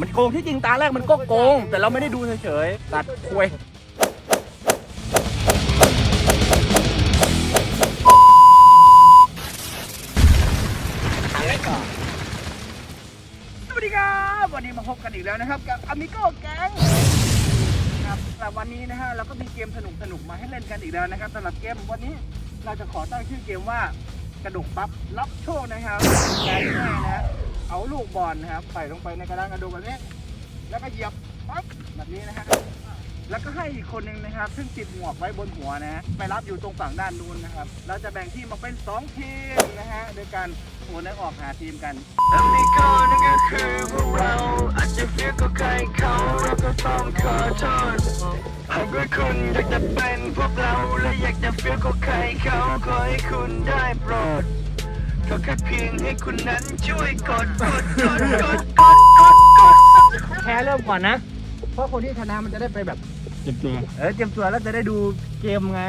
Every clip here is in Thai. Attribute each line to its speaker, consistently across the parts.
Speaker 1: มันโกงที่จริงตาแรกมันก็โกง แต่เราไม่ได้ดูเฉยๆตัดคุยสวัสดีครับ วันนี้มาพบกันอีกแล้วนะครับ กับอ m มิโก้แก๊งครับแต่วันนี้นะฮะเราก็มีเกมสนุกๆมาให้เล่นกันอีกแล้วนะครับสำหรับเกมวันนี้เราจะขอตั้งชื่อเกมว่ากระดกปั๊บรับโชคนะครับการง่ายๆนะฮะ เอาลูกบอลนะครับใส่ลงไปในกระดานกระดูกแบบนี้ แล้วก็เหยียบปั๊บแบบนี้นะฮะแล้วก็ให้อีกคนหนึ่งนะครับ ซึ่งติดหมวกไว้บนหัวนะฮะไปรับอยู่ตรงฝั่งด้านนู้นนะครับ เราจะแบ่งทีมมาเป็น 2 ทีมนะฮะโดยการโหวตและออกหาทีมกัน
Speaker 2: และนี่ก็นั่นก็คือพวกเราอาจจะเฟี้ยวก็ใครเขาเราก็ต้องขอโทษหากว่าคุณอยากจะเป็นพวกเราและอยากจะเฟี้ยวก็ใครเขาขอให้คุณได้โปรด ขอแค่เพียงให้คุณนั้นช่วยกดกดกดกดกดกดกด
Speaker 1: แพ้เริ่มก่อนนะ เพราะคนที่ชนะมันจะได้ไปแบบ
Speaker 3: เจ็บตัว
Speaker 1: เออเตรียมตัวแล้วจะได้ดูเกมไง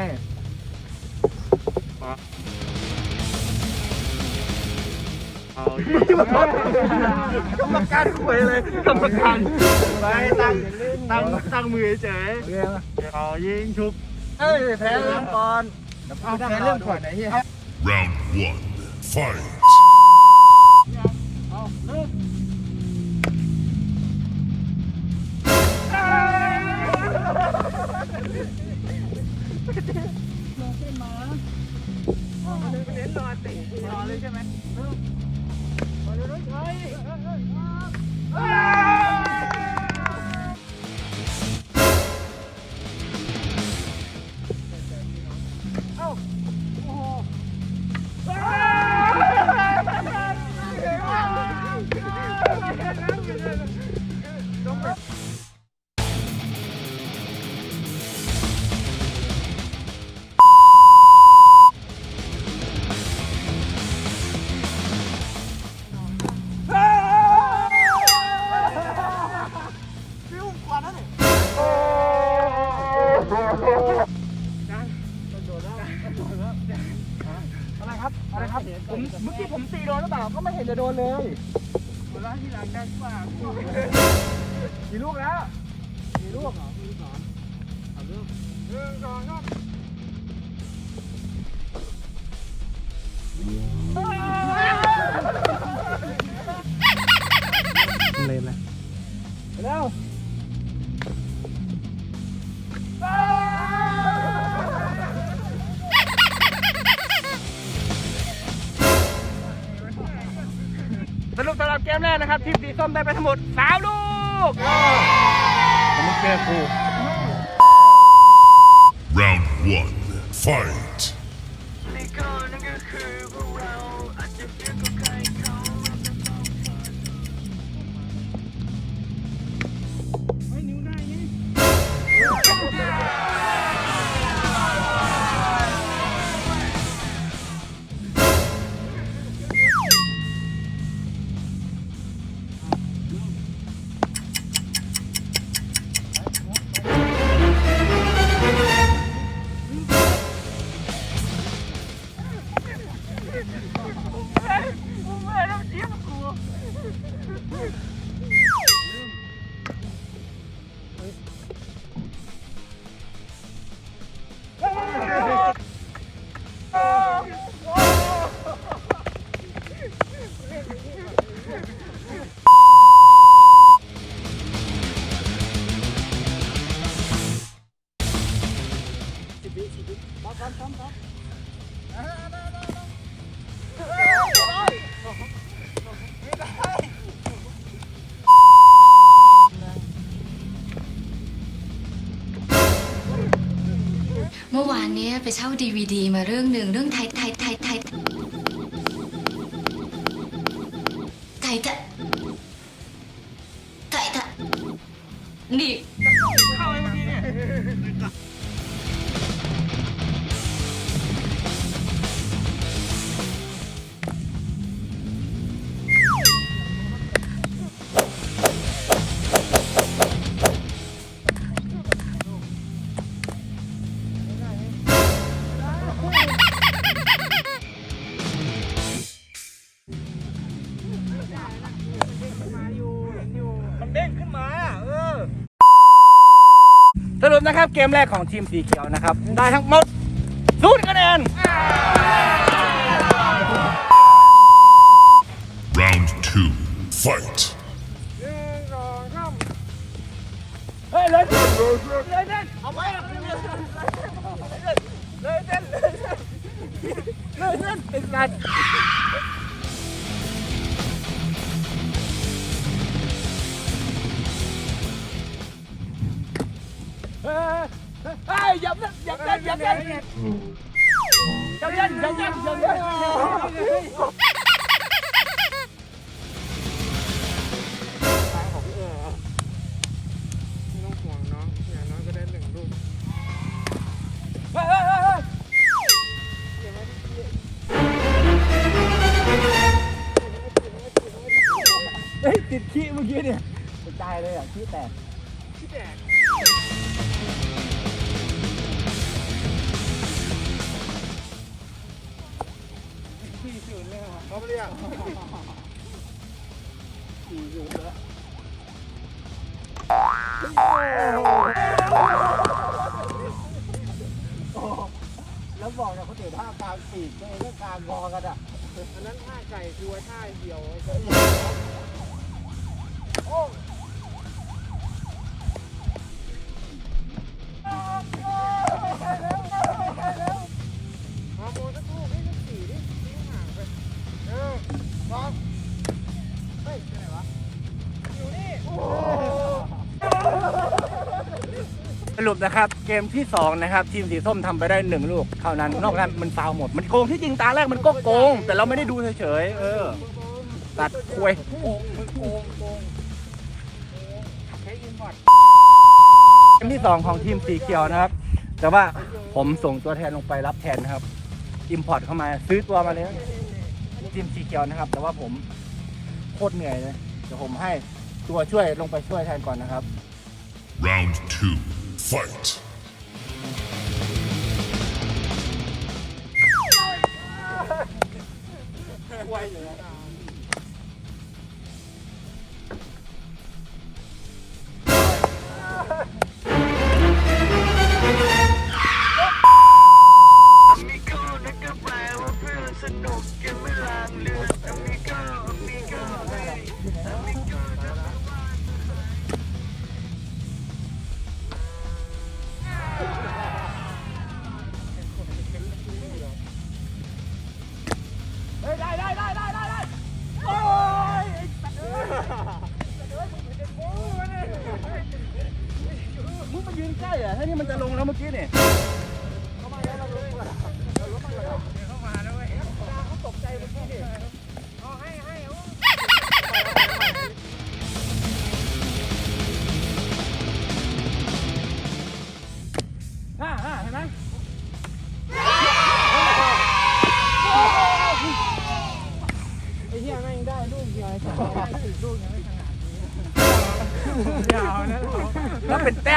Speaker 1: กรรมการคุยเลยกรรมการไปตั้งตั้งตั้งมือเฉย
Speaker 3: เรื่องเอายิงชุบ
Speaker 1: เอ้ยแพ้เริ่มก่อนแพ้เริ่มก่อนไหนเฮีย
Speaker 4: Round one, fight.
Speaker 1: ครับอะไรครับผมเมื่อกี้ผมตีโดนหรือเปล่าก็ไม่เห็นจะโดนเลยหัวเราะที่หลังได้กว่ากี่ลูกแล้วกี่ลูกเหรอมีสองสามลูกหนึ่งสองครับ
Speaker 3: เล่นนะ
Speaker 1: เร็ว สรุปสำหรับเกมแรกนะครับทีมสีส้มได้ไปทั้งหมด3ลูก
Speaker 3: ผมไม่แก้กู
Speaker 4: Round one, fight.
Speaker 2: เมื่
Speaker 5: อวานเนี้ยไปเช่าดีวดีมาเรื่องหนึ่งเรื่องไทยไทยไทยไทยไทยทะไทยตะนี่
Speaker 1: นะครับ เกมแรกของทีมสีเขียวนะครับ ได้ทั้งหมดศูนย์คะแนน
Speaker 4: Round two. Fight.
Speaker 1: เฮ้ยเลยเลยเส้นเอาไว้เลยเส้นเลยเส้นเลยเส้นเลยเส้น เฮ้ยเฮ้ยอย่าเล่นอย่าเล่นอย่าเล่นอย่าเล่นอย่าเล่นอย่าเล่นอย่าเล่น
Speaker 3: ไม่ต้องห่วงน้องอย่างน้อยก็ได้หนึ่งลูก
Speaker 1: เฮ้ยเฮ้ยเฮ้ยเฮ้ยติดขี้เมื่อกี้เนี่ยกระจายเลยอะขี้แตก
Speaker 3: พี่แดก
Speaker 1: แล้วบอกเนี่ยคนอื่นท่ากลางปีกตัวเองก็กลางงอกันอะ
Speaker 3: อันนั้นท่าไก่คือว่าท่าเหี่ยวฮ รุปนะ
Speaker 1: ครับ เกมที่ 2 นะครับ ทีมสีส้มทำไปได้ 1 ลูก เท่านั้น นอกนั้นมันฟาวหมด มันโกงที่จริงตาแรกมันก็โกง แต่เราไม่ได้ดูเฉยๆ เออ ตัดควยเกมที่ 2 ของทีมสีเขียวนะครับ แต่ว่าผมส่งตัวแทนลงไปรับแทนนะครับอิมพอร์ตเข้ามาซื้อตัวมาแล้วทีมสีเขียวนะครับ แต่ว่าผมโคตรเหนื่อยเลยเดี๋ยวผมให้ตัวช่วยลงไปช่วยแทนก่อนนะครับ
Speaker 4: Round two. Fight.
Speaker 3: ไ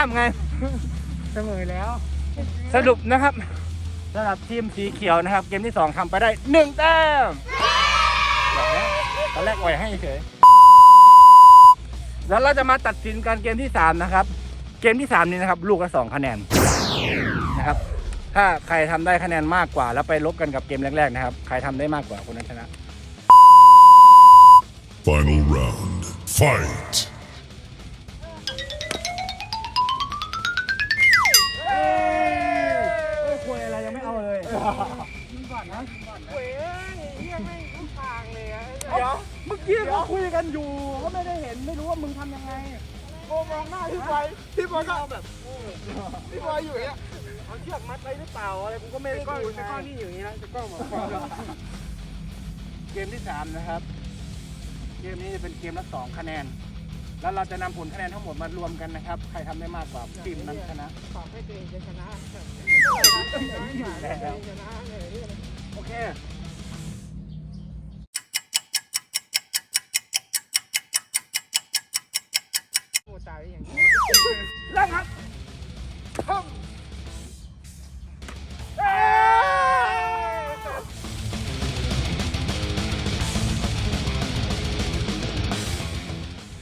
Speaker 3: ม
Speaker 2: ไง เส
Speaker 1: มอแล้ว
Speaker 3: สรุ
Speaker 1: ปนะครับสำหรับทีมสีเขียวนะครับ เกมที่ 2ทำไปได้หนึ่งแต้มแบบนี้ตอนแรกอ่อยให้เฉยแล้วเราจะมาตัดสินกันเกมที่ 3 นะครับ เกมที่ 3 นี้นะครับ ลูกละ2คะแนนนะครับ ถ้าใครทำได้คะแนนมากกว่า แล้วไปลบกันกับเกมแรกๆนะครับ ใครทำได้มากกว่าคนนั้นชนะ
Speaker 4: Final round. Fight.
Speaker 1: ยังไม่อาเลย
Speaker 3: เว้ยไอ้เหี้ยแม่งทุกทางเลยอะ
Speaker 1: เดี๋ยวเมื่อกี้เขาคุยกันอยู่ก็ไม่ได้เห็นไม่รู้ว่ามึงทำยังไง
Speaker 3: โกมองหน้าพี่บอยพี่บอยก็แบบพี่บอยอยู่อย่างเงี้ยเอาเชือกมัดไว้หรือเปล่าอะไรกูก็ไม่ได้ดูไงก้อนนี่อยู่อย่างนี้นะจะกล้องมาคอย
Speaker 1: เกมที่สามนะครับ เกมนี้จะเป็นเกมละสองคะแนนแล้วเราจะนำผลคะแนนทั้งหมดมารวมกันนะครับ ใครทำได้มากกว่าทีมนั้นชนะ
Speaker 3: ฝากให้ตัวเองจะชนะ
Speaker 1: แล้วโอเค
Speaker 3: ตายอย่างนี้
Speaker 1: เริ่มครับ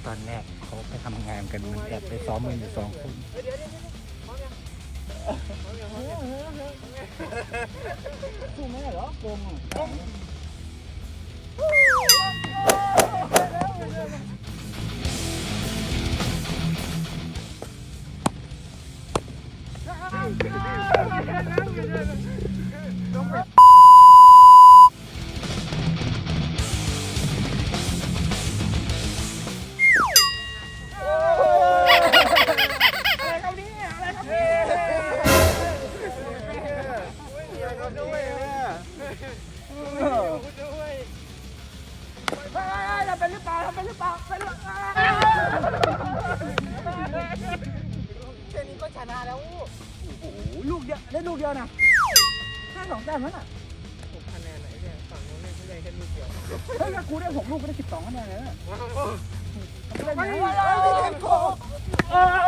Speaker 1: ตอนแรกเขาไปทำงานกันมันแอบไปซ้อมมืออยู่สองคน สู้ไม่ได้เหรอโกงอะอะไร เออเฮ้ยทำเป็นหรือเปล่าทำเป็นหรือเปล่าเป็นหรือเปล่า
Speaker 3: แค่นี้ก็ชนะแล้ว
Speaker 1: โอ้โหลูกเดียวได้ลูกเดียวนะห้าสองแต้มแล้วน่ะ
Speaker 3: หกคะแนนไหนเนี่ยฝั่งนู้นไม่ได้แค่ลูกเดียว
Speaker 1: เฮ้ยถ้ากูได้หกลูกก็ได้สิบสองคะแนนเลยนะ
Speaker 3: ไม่
Speaker 1: ได้
Speaker 3: โก
Speaker 1: เออ้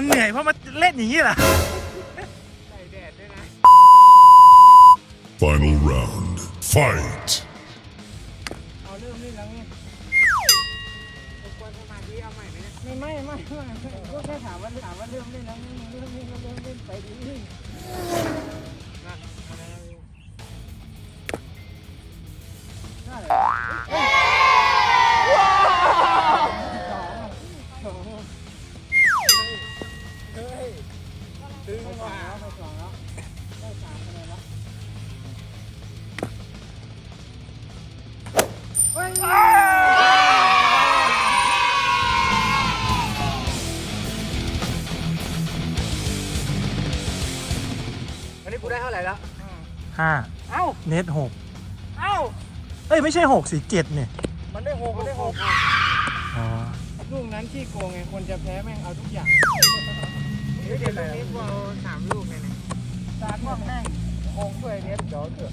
Speaker 3: มั
Speaker 4: นเหนื่
Speaker 6: อยเพราะมันเล่นอย่างนี้เหรอ
Speaker 3: ใส่แดดด้วยนะ
Speaker 4: Final round. Fight.
Speaker 3: เอาเริ่มเล่นแล้วไงควรสมาธิเอาใหม่ไหมเนี่ย
Speaker 1: ไม่ไม่ไม่ไม่ก็แค่ถามว่าถามว่าเริ่มเล่นแล้วนี่เริ่มเล่นแล้วเริ่มเล่นไปดิ
Speaker 3: เอ้า
Speaker 6: เน็ตหก
Speaker 1: เอ้า
Speaker 6: เอ้ยไม่ใช่หกสี่เจ็ดเนี่ย
Speaker 3: มันได้หกมันได้หก
Speaker 6: อ๋อ
Speaker 3: ลูกนั้นที่โกงไงคนจะแพ้แม่งเอาทุกอย่างเดี๋ยวลูกนี้กูเอาสามลูกเลยเนี่ย
Speaker 1: สาดว่าแม่ง
Speaker 3: โกงด้วยเน็ตเดี๋ยวเถอะ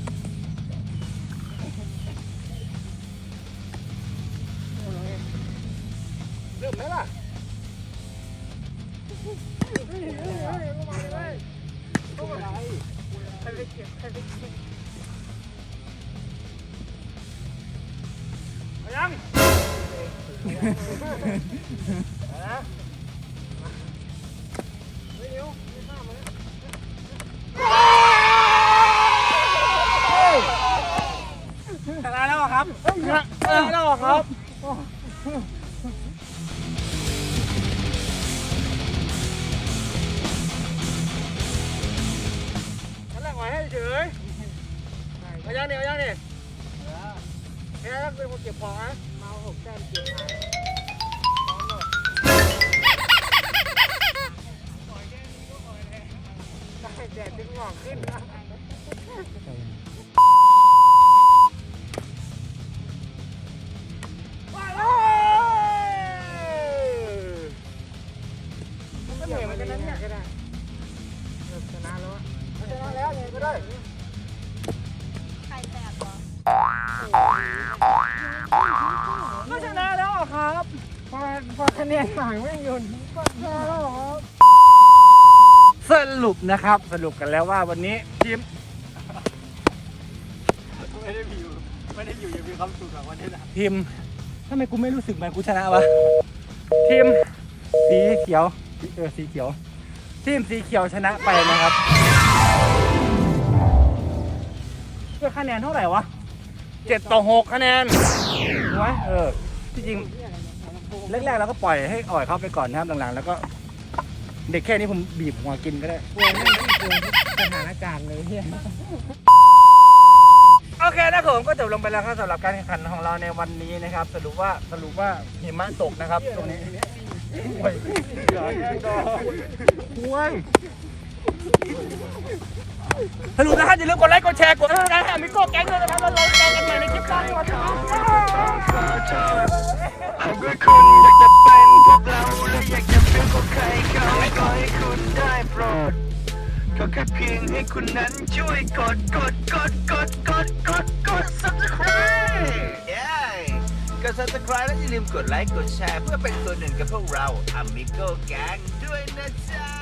Speaker 3: เริ่มไหมล่ะ
Speaker 1: ยัง ชนะแล้วเหรอครับชนะแล้วเหรอครับ
Speaker 3: นั่นแหละปล่อยให้เฉยเอายังนี่เอายังนี่ ยแค่เป็นคนเก็บของนะมาเอาหกแต้มเก็บหายได้แดดจึงหงอกขึ้นนะมันก็เหนื่อยเหมือนกันนะเนี่ยก็ได้ชนะแล้วอะชนะแล้วยังไงก็ได้
Speaker 1: ก็ชนะแล้วเหรอครับ
Speaker 3: พอพอคะแนนห่างไม่ยนก็ชนะแล้วเหรอครับ
Speaker 1: สรุปนะครับสรุปกันแล้วว่าวันนี้ทีม
Speaker 3: ไม่ได้อยู่ไม่ได้อยู่อย่างมีความสุขหรอกวันนี้นะ
Speaker 1: ทีมทำไมกูไม่รู้สึกเหมือนกูชนะวะทีมสีเขียวเออสีเขียว ทีมสีเขียวชนะไปนะครับด้วยคะแนนเท่าไหร่วะ เจ็ดต่อหกคะแนนถูกไหมเออที่จริงแรกๆเราก็ปล่อยให้อ่อยเข้าไปก่อนนะครับหลังๆ แล้วก็ เด็กแค่นี้ผมบีบหัวกินก็ได้
Speaker 3: กลัวไม่ได้กลัวทุกสถานการณ์เลยเฮีย
Speaker 1: โอเคนะครับผมก็จบลงไปแล้วครับสำหรับการแข่งขันของเราในวันนี้นะครับ สรุปว่าสรุปว่าหิมะตกนะครับ ตรงนี้โอ้ยโอ้ย สรุปนะครับอย่าลืมกดไลค์กดแชร์กดติดตามให้มิโก้แก๊งด้วยนะครับแล้วเราเจอกันใหม่ในคลิปหน้าสวัสดีครับ
Speaker 2: หากว่าคุณอยากจะเป็นพวกเราและอยากจะเป็นพวกใครเขาขอให้คุณได้โปรด
Speaker 7: ก็แค่เพียงให้คุณนั้นช่วยกดกดกดกดกดกดกด subscribe กด subscribe และอย่าลืมกดไลค์กดแชร์เพื่อเป็นส่วนหนึ่งกับพวกเรา Amigo Gang ด้วยนะจ๊ะ